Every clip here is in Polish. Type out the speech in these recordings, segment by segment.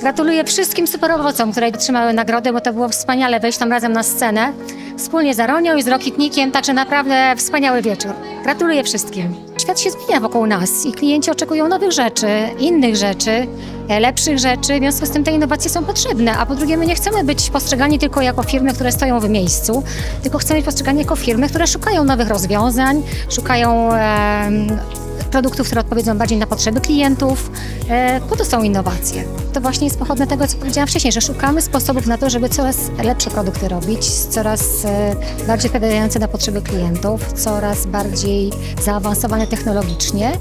Gratuluję wszystkim super owocom, które otrzymały nagrodę, bo to było wspaniale wejść tam razem na scenę. Wspólnie z Aronią i z Rokitnikiem, także naprawdę wspaniały wieczór. Gratuluję wszystkim. Świat się zmienia wokół nas i klienci oczekują nowych rzeczy, innych rzeczy, e, lepszych rzeczy, w związku z tym te innowacje są potrzebne. A po drugie, my nie chcemy być postrzegani tylko jako firmy, które stoją w miejscu, tylko chcemy być postrzegani jako firmy, które szukają nowych rozwiązań, szukają produktów, które odpowiedzą bardziej na potrzeby klientów. E, Po to są innowacje. To właśnie jest pochodne tego, co powiedziałam wcześniej, że szukamy sposobów na to, żeby coraz lepsze produkty robić, coraz e, bardziej odpowiadające na potrzeby klientów, coraz bardziej zaawansowane technologicznie,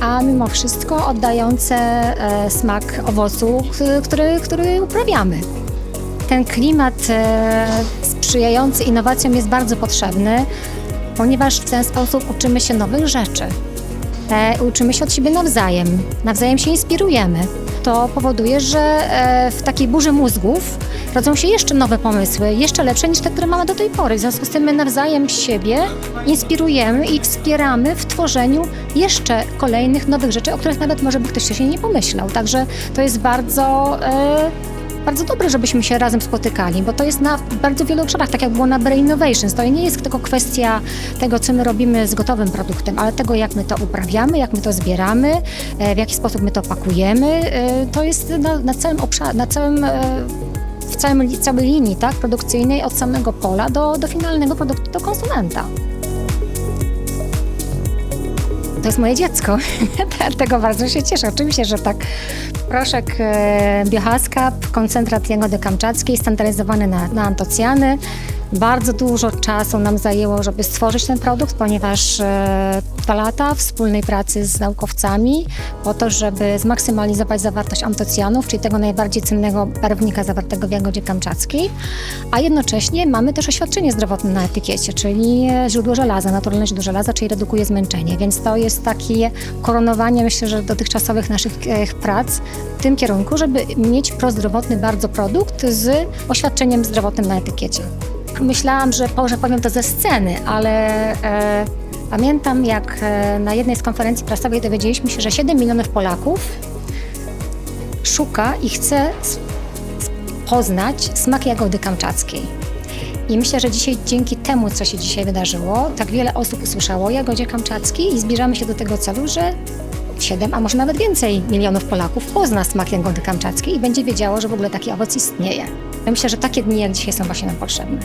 a mimo wszystko oddające e, smak owocu, który, który uprawiamy. Ten klimat sprzyjający innowacjom jest bardzo potrzebny, ponieważ w ten sposób uczymy się nowych rzeczy. E, uczymy się od siebie nawzajem, nawzajem się inspirujemy. To powoduje, że e, w takiej burzy mózgów rodzą się jeszcze nowe pomysły, jeszcze lepsze niż te, które mamy do tej pory. W związku z tym my nawzajem siebie inspirujemy i wspieramy w tworzeniu jeszcze kolejnych nowych rzeczy, o których nawet może by ktoś wcześniej nie pomyślał. Także to jest bardzo. E, bardzo dobre, żebyśmy się razem spotykali, bo to jest na bardzo wielu obszarach, tak jak było na Brain Innovations. To nie jest tylko kwestia tego, co my robimy z gotowym produktem, ale tego, jak my to uprawiamy, jak my to zbieramy, e, w jaki sposób my to pakujemy. E, To jest na, na całym obszarze, na całym e, w całym, całej linii tak, produkcyjnej, od samego pola do, do finalnego produktu, do konsumenta. To jest moje dziecko, dlatego bardzo się cieszę. Oczywiście, że tak. Proszek e, koncentrat jagody kamczackiej, standaryzowany na, na antocjany. Bardzo dużo czasu nam zajęło, żeby stworzyć ten produkt, ponieważ e, dwa lata wspólnej pracy z naukowcami po to, żeby zmaksymalizować zawartość antocjanów, czyli tego najbardziej cennego barwnika zawartego w jagodzie kamczackiej, a jednocześnie mamy też oświadczenie zdrowotne na etykiecie, czyli e, źródło żelaza, naturalne źródło żelaza, czyli redukuje zmęczenie, więc to jest takie koronowanie, myślę, że dotychczasowych naszych e, prac w tym kierunku, żeby mieć prozdrowotny bardzo produkt z oświadczeniem zdrowotnym na etykiecie. Myślałam, że może powiem to ze sceny, ale e, pamiętam jak e, na jednej z konferencji prasowej dowiedzieliśmy się, że 7 milionów Polaków szuka i chce poznać smak jagody kamczackiej. I myślę, że dzisiaj dzięki temu, co się dzisiaj wydarzyło, tak wiele osób usłyszało o jagodzie kamczackiej i zbliżamy się do tego celu, że 7, a może nawet więcej milionów Polaków pozna smak jagody kamczackiej i będzie wiedziało, że w ogóle taki owoc istnieje. Myślę, że takie dni jak dzisiaj są właśnie nam potrzebne.